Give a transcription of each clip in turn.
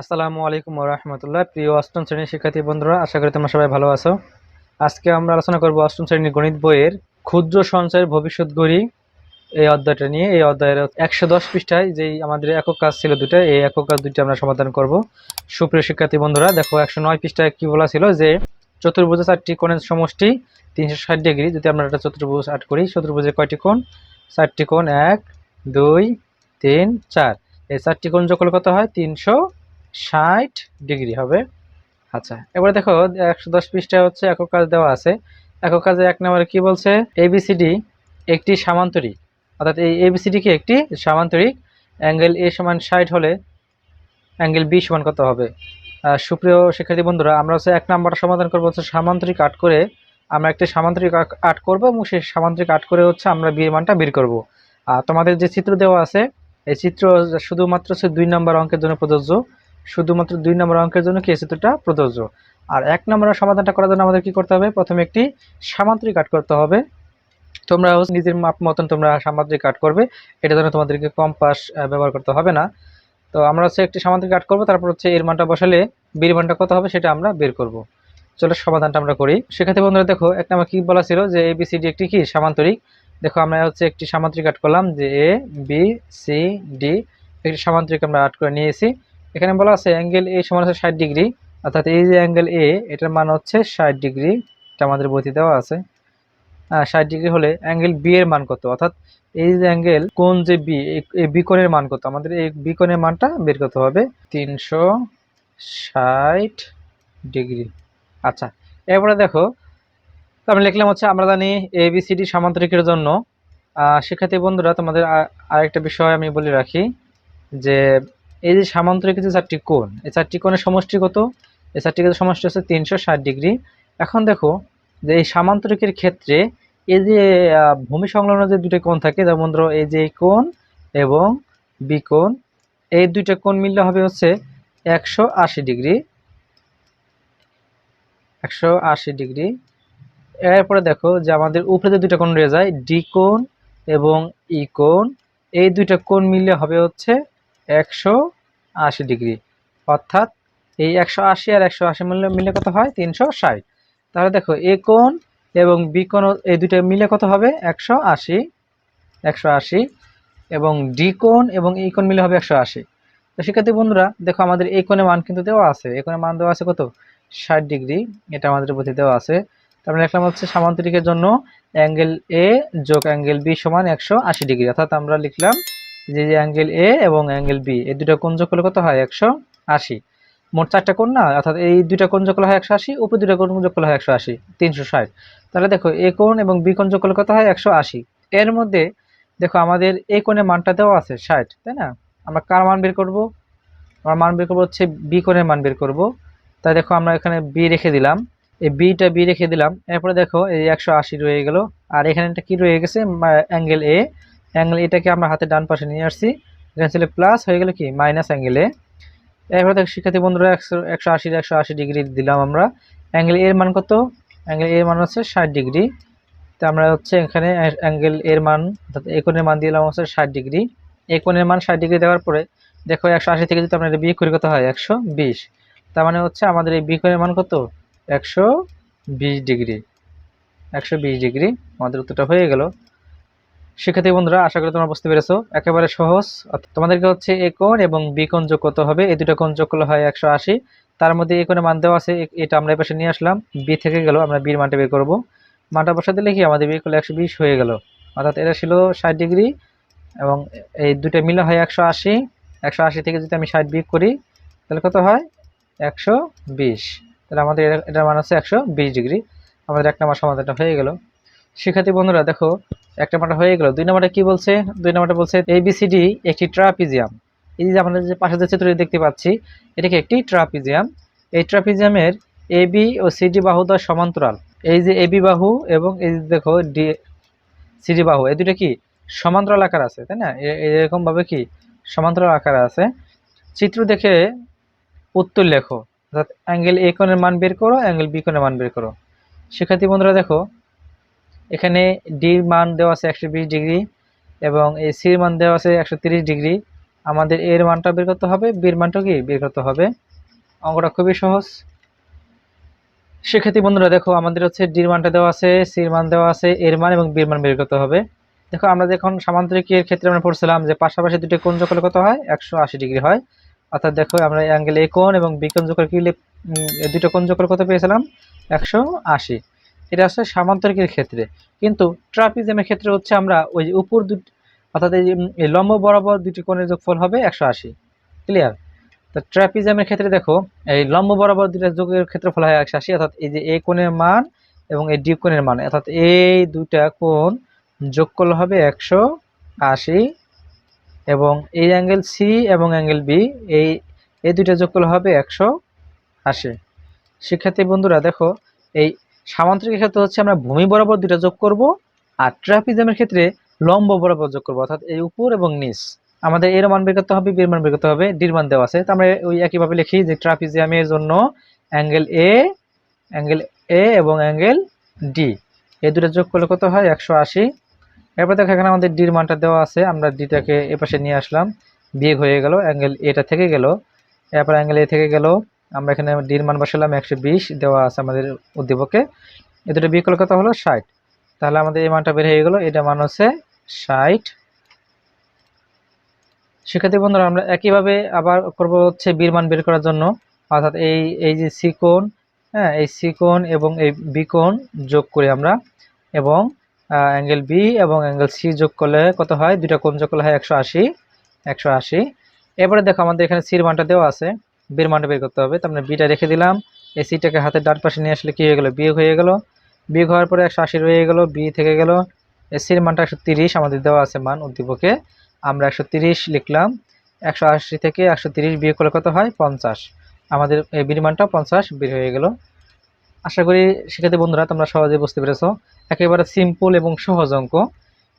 আসসালামু আলাইকুম রহমতুল্লাহ। প্রিয় অষ্টম শ্রেণির শিক্ষার্থী বন্ধুরা, আশা করি তোমরা সবাই ভালো আছো। আজকে আমরা আলোচনা করব অষ্টম শ্রেণির গণিত বইয়ের ক্ষুদ্র সঞ্চয়ের ভবিষ্যৎ গড়ি এই অধ্যায়টা নিয়ে। এই অধ্যায়ের একশো দশ পৃষ্ঠায় যেই আমাদের একক কাজ ছিল দুটো এই একক কাজ দুটি আমরা সমাধান করব। সুপ্রিয় শিক্ষার্থী বন্ধুরা, দেখো একশো নয় পৃষ্ঠায় কী বলা ছিল যে, চতুর্ভুজ চারটি কোণের সমষ্টি তিনশো ষাট ডিগ্রি। যদি আমরা একটা চতুর্ভুজ আট করি, চতুর্ভুজের কয়টি কোণ? চারটি কোণ এক, দুই, তিন, চার। এই চারটি কোণ যখন কত হয়? তিনশো ষাট ডিগ্রি হবে। আচ্ছা এবারে দেখো, একশো দশ পৃষ্ঠায় হচ্ছে একক কাজ দেওয়া আছে। একক কাজে এক নম্বরে কি বলছে? এবিসিডি একটি সামান্তরিক। অর্থাৎ এই এবিসিডি কি একটি সামান্তরিক। অ্যাঙ্গেল এ সমান ষাট হলে অ্যাঙ্গেল বি সমান কত হবে? সুপ্রিয় শিক্ষার্থী বন্ধুরা, আমরা হচ্ছে এক নম্বরটা সমাধান করব, হচ্ছে সামান্তরিক আট করে। আমরা একটি সামান্তরিক আট করব এবং সেই সামান্তরিক আট করে হচ্ছে আমরা বিয়ের মানটা বের করব। আর তোমাদের যে চিত্র দেওয়া আছে, এই চিত্র শুধুমাত্র হচ্ছে দুই নম্বর অঙ্কের জন্য প্রযোজ্য। শুধুমাত্র দুই নম্বর অঙ্কের জন্য কি এই চিত্রটা প্রযোজ্য। আর এক নম্বরের সমাধানটা করার জন্য আমাদের কি করতে হবে? প্রথমে একটি সামান্তরিক কাট করতে হবে। তোমরা নিজের মাপ মতন তোমরা সামান্তরিক কাট করবে। এটা জন্য তোমাদেরকে কম্পাস ব্যবহার করতে হবে না। তো আমরা হচ্ছে একটি সামান্তরিক কাট করব, তারপর হচ্ছে এর মানটা বসালে বির মানটা কত হবে সেটা আমরা বের করব। চলো সমাধানটা আমরা করি। সেক্ষেত্রে বন্ধুরা দেখো, এক নম্বর কি বলা ছিল যে এ বি সি এবিসিডি একটি কি? সামান্তরিক। দেখো আমরা হচ্ছে একটি সামান্তরিক কাট করলাম যে এ বি সি ডি একটি সামান্তরিক আমরা আট করে নিয়েছি। এখানে বলা আছে অ্যাঙ্গেল এ সমান হচ্ছে ষাট ডিগ্রি, অর্থাৎ এই যে অ্যাঙ্গেল এ এটার মান হচ্ছে ষাট ডিগ্রি, এটা আমাদের বইতে দেওয়া আছে। ষাট ডিগ্রি হলে অ্যাঙ্গেল বি এর মান কত? অর্থাৎ এই যে অ্যাঙ্গেল কোন যে বি এই বি কোণের মান কত? আমাদের এই বি কোণের মানটা বের করতে হবে তিনশো ষাট ডিগ্রি। আচ্ছা এরপরে দেখো আমি লিখলাম হচ্ছে আমরা জানি এ বি সি ডি সামান্তরিকের জন্য। শিক্ষার্থী বন্ধুরা, তোমাদের আরেকটা বিষয় আমি বলে রাখি, যে এই যে সামান্তরিক যে চারটি কোণ, এই চারটি কোণের সমষ্টি কত? এই চারটি কোণের সমষ্টি হচ্ছে তিনশো ষাট ডিগ্রি। এখন দেখো যে এই সামান্তরিকের ক্ষেত্রে এই যে ভূমি সংলগ্ন যে দুটো কোণ থাকে, যেমন ধরো এই যে কোণ এবং বি কোণ, এই দুইটা কোণ মিললে হবে হচ্ছে একশো আশি ডিগ্রি। একশো আশি ডিগ্রি। এরপরে দেখো যে আমাদের উপরে যে দুইটা কোণ রয়ে যায়, ডি কোণ এবং ই কোণ, এই দুইটা কোণ মিললে হবে হচ্ছে একশো আশি ডিগ্রি। অর্থাৎ এই একশো আশি আর একশো আশি মিললে মিলে কত হয়? তিনশো ষাট। তাহলে দেখো, এ কোণ এবং বি কোণ এই দুইটা মিলে কত হবে? একশো আশি একশো আশি এবং ডি কোণ এবং এই কোণ মিলে হবে একশো আশি। তো শিক্ষার্থী বন্ধুরা, দেখো আমাদের এই কোণের মান কিন্তু দেওয়া আছে। এই কোণের মান দেওয়া আছে কত? ষাট ডিগ্রি। এটা আমাদের প্রতি দেওয়া আছে। তারপরে লিখলাম হচ্ছে সামান্তরিকের জন্য অ্যাঙ্গেল এ যোগ অ্যাঙ্গেল বি সমান একশো আশি ডিগ্রি। অর্থাৎ আমরা লিখলাম যে অ্যাঙ্গেল এ এবং অ্যাঙ্গেল বি এই দুটো কোণ যোগ করলে কত হয়? একশো আশি। মোট চারটা কোণ না? অর্থাৎ এই দুইটা কোণ যোগ করলে হয় একশো আশি উপর দুটো কোণ যোগ করলে হয় একশো আশি, তিনশো ষাট। তাহলে দেখো, এ কোণ এবং বি কোণ যোগ করলে কত হয়? একশো আশি। এর মধ্যে দেখো, আমাদের এই কোণের মানটা দেওয়া আছে ষাট, তাই না? আমরা কার মান বের করব? আমরা মান বের করব হচ্ছে বি কোণের মান বের করব। তাই দেখো, আমরা এখানে বি রেখে দিলাম। এই বিটা বি রেখে দিলাম। এরপরে দেখো, এই একশো আশি রয়ে গেল। আর এখানে একটা কি রয়ে গেছে? অ্যাঙ্গেল এ অ্যাঙ্গেল এটাকে আমরা হাতে ডান পাশে নিয়ে আসছি। এখানে ছিল প্লাস হয়ে গেল কি? মাইনাস অ্যাঙ্গেলে। এ দেখ, শিক্ষার্থী বন্ধুরা, একশো একশো আশির একশো আশি ডিগ্রি দিলাম আমরা। অ্যাঙ্গেল এর মান কত? অ্যাঙ্গেল এর মান হচ্ছে ষাট ডিগ্রি। তো আমরা হচ্ছে এখানে অ্যাঙ্গেল এর মান, অর্থাৎ এই কোণের মান দিলাম হচ্ছে ষাট ডিগ্রি। এই কোণের মান ষাট ডিগ্রি দেওয়ার পরে দেখো, একশো আশি থেকে যদি আমরা এটা বিয়ে করি, কত হয়? একশো বিশ। তার মানে হচ্ছে আমাদের এই বি কোণের মান কত? একশো বিশ ডিগ্রি। একশো বিশ ডিগ্রি। আমাদের উত্তরটা হয়ে গেল। শিক্ষার্থী বন্ধুরা, আশা করি তোমরা বুঝতে পেরেছ। একেবারে সহজ। তোমাদেরকে হচ্ছে এ কোণ এবং বি কোণ যোগ করতে হবে। এই দুটো কোণ যোগ করলে হয় একশো আশি। তার মধ্যে এ কোণে মান দেওয়া আছে এটা আমরা এই পাশে নিয়ে আসলাম। বি থেকে গেল, আমরা বির মানটা বের করব। মানটা বসা দিলে কি আমাদের বি করলে একশো বিশ হয়ে গেল। অর্থাৎ এটা ছিল ষাট ডিগ্রি এবং এই দুটো মিলে হয় একশো আশি। একশো আশি থেকে যদি আমি ষাট বিয়োগ করি, তাহলে কত হয়? একশো বিশ। তাহলে আমাদের এটা- এটার মান হচ্ছে একশো বিশ ডিগ্রি। আমাদের এক নম্বর সমাধানটা হয়ে গেল। শিক্ষার্থী বন্ধুরা, দেখো এক নম্বরটা হয়ে গেল। দুই নম্বরটা কি বলছে? দুই নম্বরটা বলছে এবিসিডি একটি ট্রাপিজিয়াম। এই যে আমাদের যে পাশে যে চিত্রটি দেখতে পাচ্ছি, এটাকে একটি ট্রাপিজিয়াম। এই ট্রাপিজিয়ামের এবি ও সিডি বাহুদ্বয় সমান্তরাল। এই যে এবি বাহু এবং এই যে দেখো ডি সিডি বাহু, এই দুটো কি সমান্তরাল আকার আছে, তাই না? এ- এরকম ভাবে কি সমান্তরাল আকারে আছে? চিত্র দেখে উত্তর লেখো। অর্থাৎ অ্যাঙ্গেল এ কোণের মান বের করো, অ্যাঙ্গেল বি কোণের মান বের করো। শিক্ষার্থী বন্ধুরা দেখো এখানে ডির মান দেওয়া আছে একশো বিশ ডিগ্রি এবং এই সির মান দেওয়া আছে একশো ডিগ্রি। আমাদের এর মানটা বের করতে হবে বির মানটা কি? বের করতে হবে। অঙ্কটা খুবই সহজ। সেক্ষেত্রে বন্ধুরা, দেখো, আমাদের হচ্ছে ডির মানটা দেওয়া আছে সির মান দেওয়া আছে এর মান এবং বির মান বের করতে হবে। দেখো, আমরা যখন সামান্তরিকের ক্ষেত্রে আমরা পড়ছিলাম যে পাশাপাশি দুটো যোগ করলে কত হয়? একশো আশি ডিগ্রি হয়। অর্থাৎ দেখো, আমরা অ্যাঙ্গেল এ কোণ এবং বি কোণ কি দুটো কোণ যোগ কত পেয়েছিলাম? একশো আশি। এটা হচ্ছে সামান্তরিকের ক্ষেত্রে। কিন্তু ট্রাপিজমের ক্ষেত্রে হচ্ছে আমরা ওই যে উপর দুটি অর্থাৎ এই লম্ব বরাবর দুটি কোণের যোগফল হবে একশো আশি। ক্লিয়ার তো ট্রাপিজমের ক্ষেত্রে দেখো, এই লম্ব বরাবর দুইটা যোগের ক্ষেত্রফল হয় একশো আশি, অর্থাৎ এই যে এ কোণের মান এবং এই ডি কোণের মান। অর্থাৎ এই দুইটা কোণ যোগ করলে হবে একশো আশি এবং এই অ্যাঙ্গেল সি এবং অ্যাঙ্গেল বি, এই এই দুইটা যোগ করলে হবে একশো আশি। শিক্ষার্থী বন্ধুরা, দেখো, এই সামান্তরিকের ক্ষেত্রে হচ্ছে আমরা ভূমি বরাবর দুটা যোগ করব আর ট্রাপিজমের ক্ষেত্রে লম্ব বরাবর যোগ করব, অর্থাৎ এই উপর এবং নিচ। আমাদের এর মান বের করতে হবে বির মান বের করতে হবে ডির মান দেওয়া আছে। তো আমরা ওই একইভাবে লিখি যে ট্রাপিজিয়ামের জন্য অ্যাঙ্গেল এ অ্যাঙ্গেল এ এবং অ্যাঙ্গেল ডি এই দুটো যোগ করলে কত হয়? একশো আশি। এরপর দেখো, এখানে আমাদের ডির মানটা দেওয়া আছে। আমরা ডিটাকে এপাশে নিয়ে আসলাম। বিয়োগ হয়ে গেল, অ্যাঙ্গেল এটা থেকে গেল। এরপর অ্যাঙ্গেল এ থেকে গেল। আমরা এখানে ডির মান বসালাম একশো বিশ, দেওয়া আছে আমাদের উদ্দীপকে। এ দুটো বিয়োগ করলে কত হলো? ষাট। তাহলে আমাদের এই মানটা বের হয়ে গেলো, এটা মান হচ্ছে ষাট। শিক্ষার্থী বন্ধুরা, আমরা একইভাবে আবার করব হচ্ছে বীর মান বের করার জন্য। অর্থাৎ এই এই যে সি কোণ হ্যাঁ এই সি কোণ এবং এই বি কোণ যোগ করি আমরা। এবং অ্যাঙ্গেল বি এবং অ্যাঙ্গেল সি যোগ করলে কত হয়? দুইটা কোণ যোগ করলে হয় একশো আশি একশো আশি। এবারে দেখো আমাদের এখানে সির মানটা দেওয়া আছে। বির মানটা বের করতে হবে। তার মানে বিটা রেখে দিলাম। এই সিটাকে হাতের ডান পাশে নিয়ে আসলে কি হয়ে গেলো? বিয়োগ হয়ে গেল। বিয়োগ হওয়ার পরে একশো আশি রয়ে গেলো, বি থেকে গেল। এই সির মানটা একশো তিরিশ, আমাদের দেওয়া আছে মান উদ্দীপকে। আমরা একশো তিরিশ লিখলাম। একশো আশি থেকে একশো তিরিশ বিয়োগ করলে কত হয়? পঞ্চাশ। আমাদের এই বির মানটা পঞ্চাশ বের হয়ে গেল। আশা করি শিক্ষার্থী বন্ধুরা, তোমরা সহজে বুঝতে পেরেছ। একেবারে সিম্পল এবং সহজ অঙ্ক।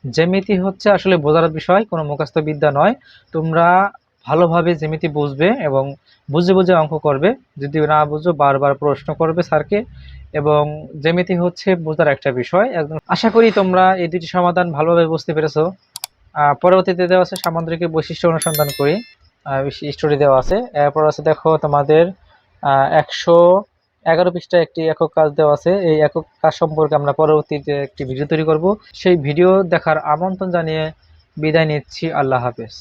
জ্যামিতি হচ্ছে আসলে বোঝার বিষয়, কোনো মুখস্থ বিদ্যা নয়। তোমরা ভালোভাবে জ্যামিতি বুঝবে এবং বুঝে বুঝে অঙ্ক করবে। যদি না বুঝো, বারবার প্রশ্ন করবে স্যারকে এবং জ্যামিতি হচ্ছে বোঝার একটা বিষয়। একদম আশা করি তোমরা এই দুটি সমাধান ভালোভাবে বুঝতে পেরেছ। পরবর্তীতে দেওয়া আছে সামুদ্রিকের বৈশিষ্ট্য অনুসন্ধান করি। স্টোরি দেওয়া আছে। এরপর আছে দেখো তোমাদের একশো এগারো পৃষ্ঠায় একটি একক কাজ দেওয়া আছে। এই একক কাজ সম্পর্কে আমরা পরবর্তীতে একটি ভিডিও তৈরি করব। সেই ভিডিও দেখার আমন্ত্রণ জানিয়ে বিদায় নিচ্ছি। আল্লাহ হাফেজ।